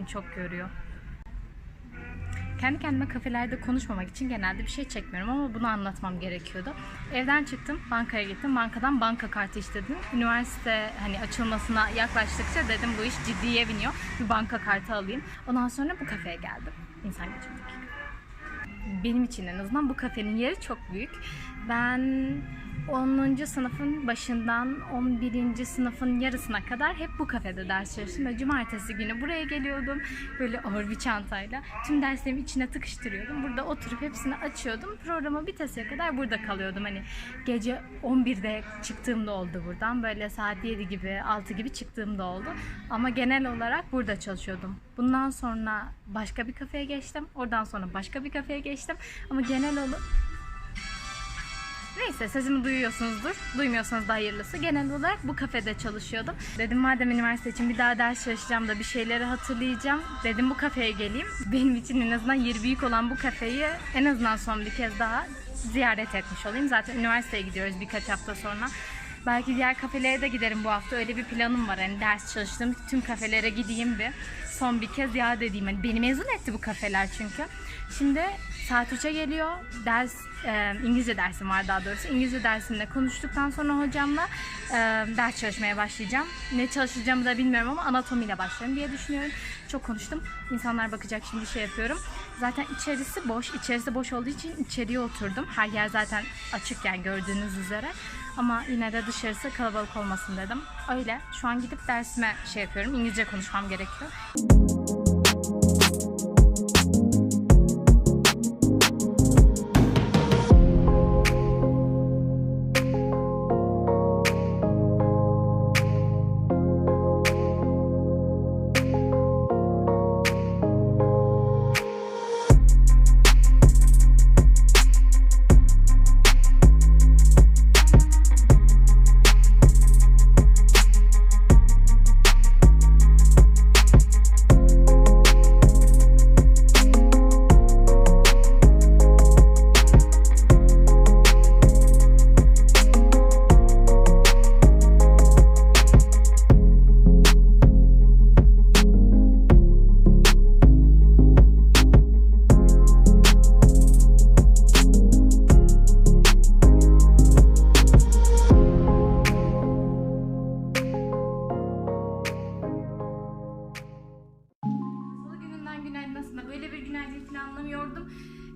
Beni çok görüyor. Kendi kendime kafelerde konuşmamak için genelde bir şey çekmiyorum ama bunu anlatmam gerekiyordu. Evden çıktım, bankaya gittim. Bankadan banka kartı istedim. Üniversite hani açılmasına yaklaştıkça dedim bu iş ciddiye biniyor. Bir banka kartı alayım. Ondan sonra bu kafeye geldim. İnsan gücümdeki. Benim için en azından bu kafenin yeri çok büyük. Ben 10. sınıfın başından 11. sınıfın yarısına kadar hep bu kafede ders çalıştım. Ve cumartesi günü buraya geliyordum. Böyle ağır bir çantayla. Tüm derslerimi içine tıkıştırıyordum. Burada oturup hepsini açıyordum. Programa bitesiye kadar burada kalıyordum. Hani gece 11'de çıktığımda oldu buradan. Böyle saat 7 gibi, 6 gibi çıktığımda oldu. Ama genel olarak burada çalışıyordum. Bundan sonra başka bir kafeye geçtim. Oradan sonra başka bir kafeye geçtim. Ama genel olarak Neyse sesimi duyuyorsunuzdur. Duymuyorsanız da hayırlısı. Genel olarak bu kafede çalışıyordum. Dedim madem üniversite için bir daha ders çalışacağım da bir şeyleri hatırlayacağım. Dedim bu kafeye geleyim. Benim için en azından yeri büyük olan bu kafeyi en azından son bir kez daha ziyaret etmiş olayım. Zaten üniversiteye gidiyoruz birkaç hafta sonra. Belki diğer kafelere de giderim bu hafta. Öyle bir planım var. Hani ders çalıştığım tüm kafelere gideyim bir. Son bir kez yad edeyim. Hani beni mezun etti bu kafeler çünkü. Şimdi saat 3'e geliyor. Ders e, İngilizce dersim var daha doğrusu. İngilizce dersimde konuştuktan sonra hocamla e, ders çalışmaya başlayacağım. Ne çalışacağımı da bilmiyorum ama anatomiyle başlarım diye düşünüyorum. Çok konuştum. İnsanlar bakacak şimdi şey yapıyorum. Zaten içerisi boş. İçerisi boş olduğu için içeriye oturdum. Her yer zaten açık yani gördüğünüz üzere. Ama yine de dışarısı kalabalık olmasın dedim. Öyle. Şu an gidip dersime şey yapıyorum. İngilizce konuşmam gerekiyor.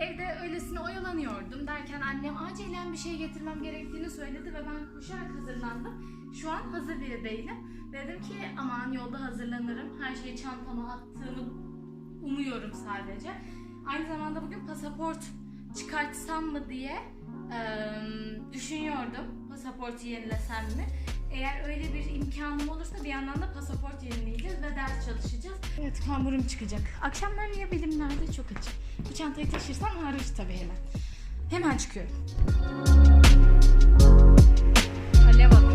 Evde öylesine oyalanıyordum derken annem acilen bir şey getirmem gerektiğini söyledi ve ben koşarak hazırlandım. Şu an hazır bile değilim. Dedim ki aman yolda hazırlanırım. Her şeyi çantama attığımı umuyorum sadece. Aynı zamanda bugün pasaport çıkartsam mı diye eee, düşünüyordum. Pasaportu yenilesem mi? Eğer öyle bir imkanım olursa bir yandan da pasaport yenileyeceğiz ve ders çalışacağız. Evet kamburum çıkacak. Akşamlar niye bilimlerde çok açık. Bu çantayı taşırsam hariç tabii hemen. Hemen çıkıyorum. Alev atıyor.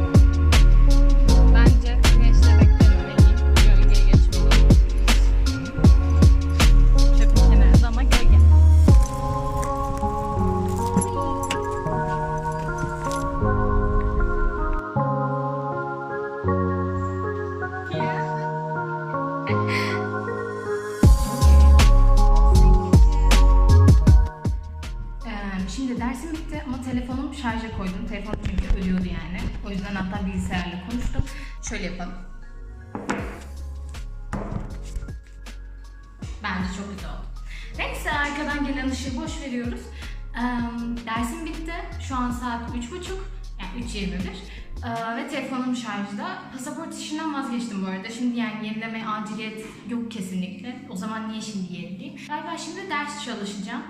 Boş veriyoruz. Dersim bitti. Şu an saat üç buçuk. Yani 3.21. Ee, ve telefonum şarjda. Pasaport işinden vazgeçtim bu arada. Şimdi yani yenileme aciliyet yok kesinlikle. O zaman niye şimdi yenileyim? Galiba şimdi ders çalışacağım.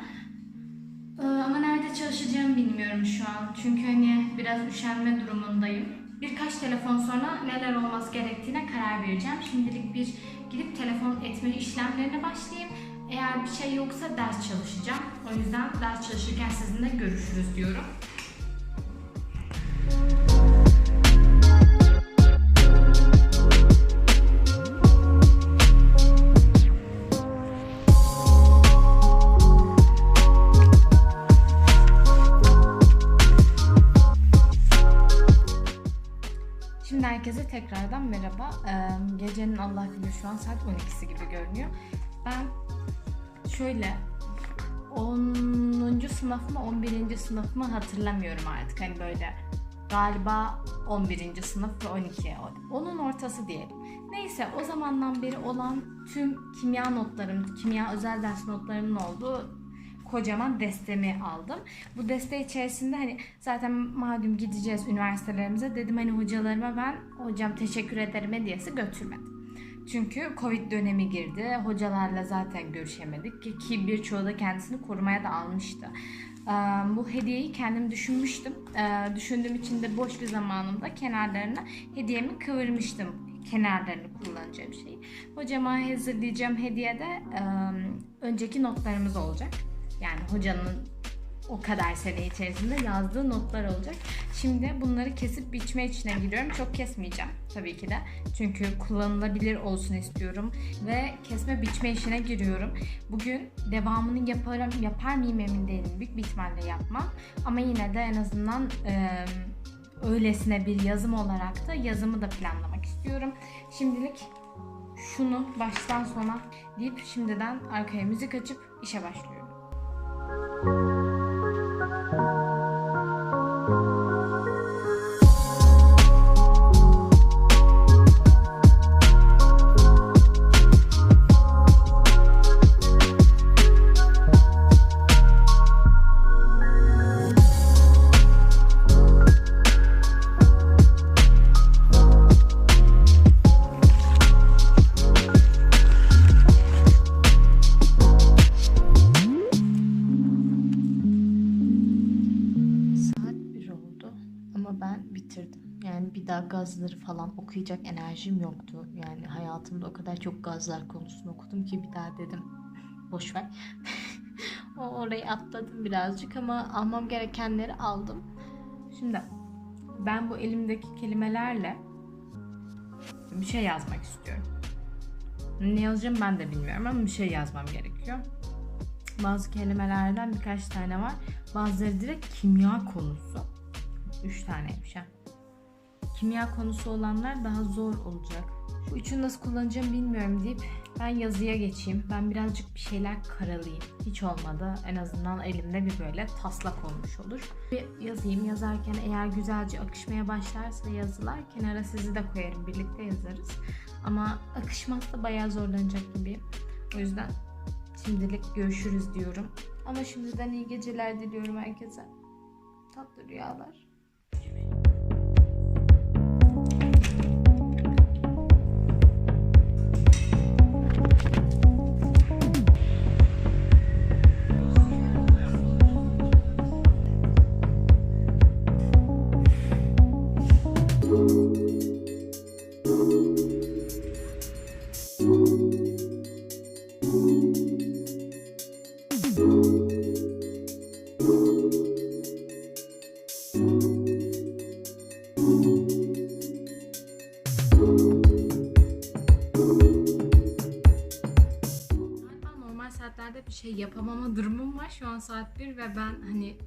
Ama nerede çalışacağımı bilmiyorum şu an. Çünkü hani biraz üşenme durumundayım. Birkaç telefon sonra neler olması gerektiğine karar vereceğim. Şimdilik bir gidip telefon etme işlemlerine başlayayım. Eğer bir şey yoksa ders çalışacağım. O yüzden ders çalışırken sizinle görüşürüz diyorum. Şimdi herkese tekrardan merhaba. Ee, gecenin Allah bilir şu an saat 12'si gibi görünüyor. Ben şöyle 10. sınıf mı 11. sınıf mı hatırlamıyorum artık. Hani böyle galiba 11. sınıf ve 12. Onun ortası diyelim. Neyse o zamandan beri olan tüm kimya notlarım, kimya özel ders notlarımın olduğu kocaman destemi aldım. Bu deste içerisinde hani zaten malum gideceğiz üniversitelerimize dedim hani hocalarıma ben hocam teşekkür ederim hediyesi götürmedim. Çünkü Covid dönemi girdi. Hocalarla zaten görüşemedik ki, ki birçoğu da kendisini korumaya da almıştı. Ee, bu hediyeyi kendim düşünmüştüm. Ee, düşündüğüm için de boş bir zamanımda kenarlarına hediyemi kıvırmıştım. Kenarlarını kullanacağım şeyi. Hocama hazırlayacağım hediye de önceki notlarımız olacak. Yani hocanın o kadar sene içerisinde yazdığı notlar olacak. Şimdi bunları kesip biçme içine giriyorum. Çok kesmeyeceğim tabii ki de. Çünkü kullanılabilir olsun istiyorum. Ve kesme biçme işine giriyorum. Bugün devamını yaparım, yapar mıyım emin değilim. Büyük bir ihtimalle yapmam. Ama yine de en azından e, öylesine bir yazım olarak da yazımı da planlamak istiyorum. Şimdilik şunu baştan sona deyip şimdiden arkaya müzik açıp işe başlıyorum. Saat gazları falan okuyacak enerjim yoktu. Yani hayatımda o kadar çok gazlar konusunu okudum ki bir daha dedim boş ver. orayı atladım birazcık ama almam gerekenleri aldım. Şimdi ben bu elimdeki kelimelerle bir şey yazmak istiyorum. Ne yazacağım ben de bilmiyorum ama bir şey yazmam gerekiyor. Bazı kelimelerden birkaç tane var. Bazıları direkt kimya konusu. Üç taneymiş ha. Kimya konusu olanlar daha zor olacak. Bu üçünü nasıl kullanacağım bilmiyorum deyip ben yazıya geçeyim. Ben birazcık bir şeyler karalayayım. Hiç olmadı. En azından elimde bir böyle taslak olmuş olur. Bir yazayım. Yazarken eğer güzelce akışmaya başlarsa yazılar kenara sizi de koyarım. Birlikte yazarız. Ama akışmazsa bayağı zorlanacak gibiyim. O yüzden Şimdilik görüşürüz diyorum. Ama şimdiden iyi geceler diliyorum herkese. Tatlı rüyalar. Durumum var. Şu an saat 1 ve ben hani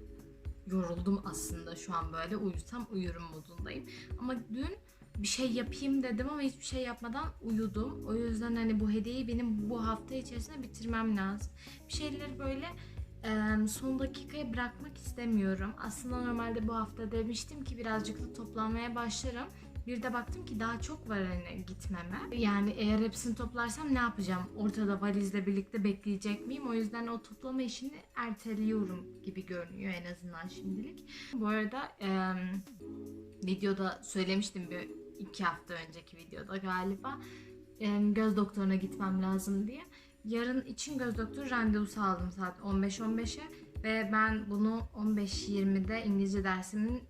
yoruldum aslında şu an böyle uyusam uyurum modundayım. Ama dün bir şey yapayım dedim ama hiçbir şey yapmadan uyudum. O yüzden hani bu hediyeyi benim bu hafta içerisinde bitirmem lazım. Bir şeyleri böyle son dakikaya bırakmak istemiyorum. Aslında normalde bu hafta demiştim ki birazcık da toplanmaya başlarım. Bir de baktım ki daha çok var hani gitmeme. Yani eğer hepsini toplarsam ne yapacağım? Ortada valizle birlikte bekleyecek miyim? O yüzden o toplama işini erteliyorum gibi görünüyor en azından şimdilik. Bu arada e, videoda söylemiştim bir iki hafta önceki videoda galiba. Em, Göz doktoruna gitmem lazım diye. Yarın için göz doktoru randevusu aldım saat 15-15'e ve ben bunu 15-20'de İngilizce dersimin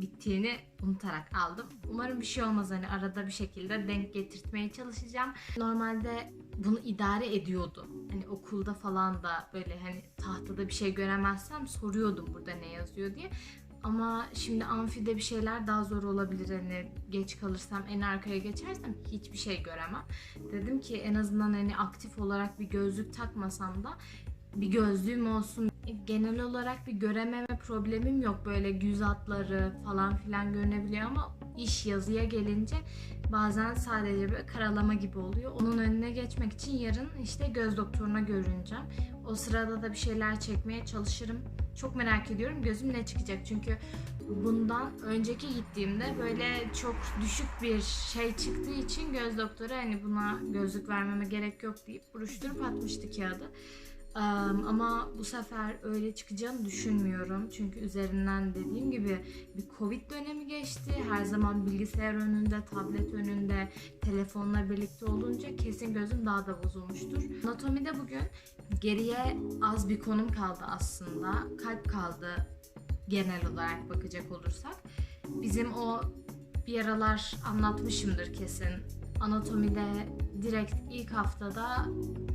bittiğini unutarak aldım. Umarım bir şey olmaz hani arada bir şekilde denk getirtmeye çalışacağım. Normalde bunu idare ediyordu. Hani okulda falan da böyle hani tahtada bir şey göremezsem soruyordum burada ne yazıyor diye. Ama şimdi amfide bir şeyler daha zor olabilir. Hani geç kalırsam en arkaya geçersem hiçbir şey göremem. Dedim ki en azından hani aktif olarak bir gözlük takmasam da bir gözlüğüm olsun. Genel olarak bir görememe problemim yok. Böyle güz hatları falan filan görünebiliyor ama iş yazıya gelince bazen sadece böyle karalama gibi oluyor. Onun önüne geçmek için yarın işte göz doktoruna görüneceğim. O sırada da bir şeyler çekmeye çalışırım. Çok merak ediyorum gözüm ne çıkacak çünkü bundan önceki gittiğimde böyle çok düşük bir şey çıktığı için göz doktoru hani buna gözlük vermeme gerek yok deyip buruşturup atmıştı kağıdı. Eee, ama bu sefer öyle çıkacağını düşünmüyorum. Çünkü üzerinden dediğim gibi bir Covid dönemi geçti. Her zaman bilgisayar önünde, tablet önünde, telefonla birlikte olunca kesin gözüm daha da bozulmuştur. Anatomide bugün geriye az bir konum kaldı aslında. Kalp kaldı genel olarak bakacak olursak. Bizim o bir aralar anlatmışımdır kesin. Anatomide direkt ilk haftada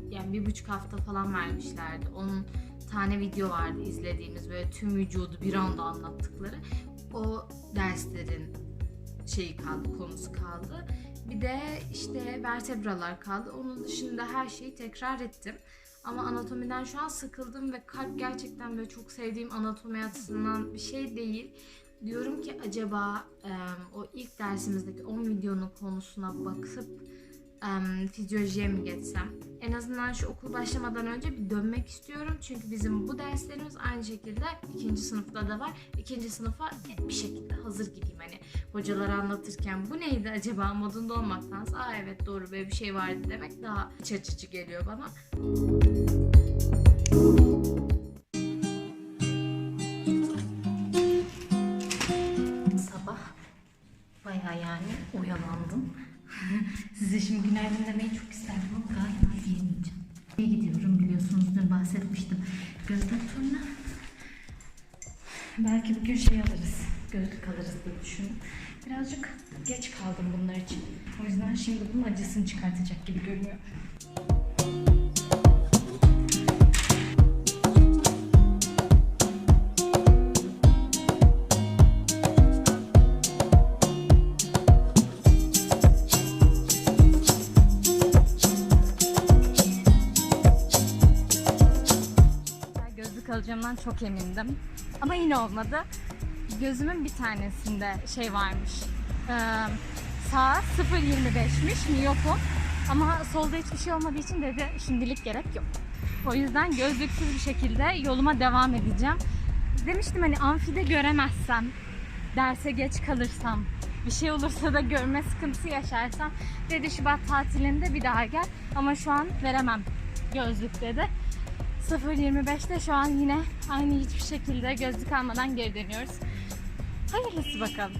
yani bir buçuk hafta falan vermişlerdi. Onun tane video vardı izlediğimiz böyle tüm vücudu bir anda anlattıkları. O derslerin şeyi kaldı, konusu kaldı. Bir de işte vertebralar kaldı. Onun dışında her şeyi tekrar ettim. Ama anatomiden şu an sıkıldım ve kalp gerçekten böyle çok sevdiğim anatomi açısından bir şey değil. Diyorum ki acaba o ilk dersimizdeki 10 videonun konusuna bakıp fizyolojiye mi geçsem? En azından şu okul başlamadan önce bir dönmek istiyorum. Çünkü bizim bu derslerimiz aynı şekilde ikinci sınıfta da var. İkinci sınıfa bir şekilde hazır gideyim. Hani hocalar anlatırken bu neydi acaba modunda olmaktansa aa evet doğru böyle bir şey vardı demek daha iç açıcı geliyor bana. Sabah bayağı yani oyalandım. Size şimdi günaydın demeyi çok isterdim ama galiba bahsetmiştim. Göz doktoruna. Belki bugün şey alırız. Gözlük alırız diye düşündüm. Birazcık geç kaldım bunlar için. O yüzden şimdi bunun acısını çıkartacak gibi görünüyor. Gözlük alacağımdan çok emindim. Ama yine olmadı. Gözümün bir tanesinde şey varmış. Ee, sağ 0.25'miş miyopum. Ama solda hiçbir şey olmadığı için dedi şimdilik gerek yok. O yüzden gözlüksüz bir şekilde yoluma devam edeceğim. Demiştim hani amfide göremezsem, derse geç kalırsam, bir şey olursa da görme sıkıntısı yaşarsam dedi Şubat tatilinde bir daha gel. Ama şu an veremem gözlük dedi. 0.25'te şu an yine aynı hiçbir şekilde gözlük almadan geri dönüyoruz. Hayırlısı bakalım.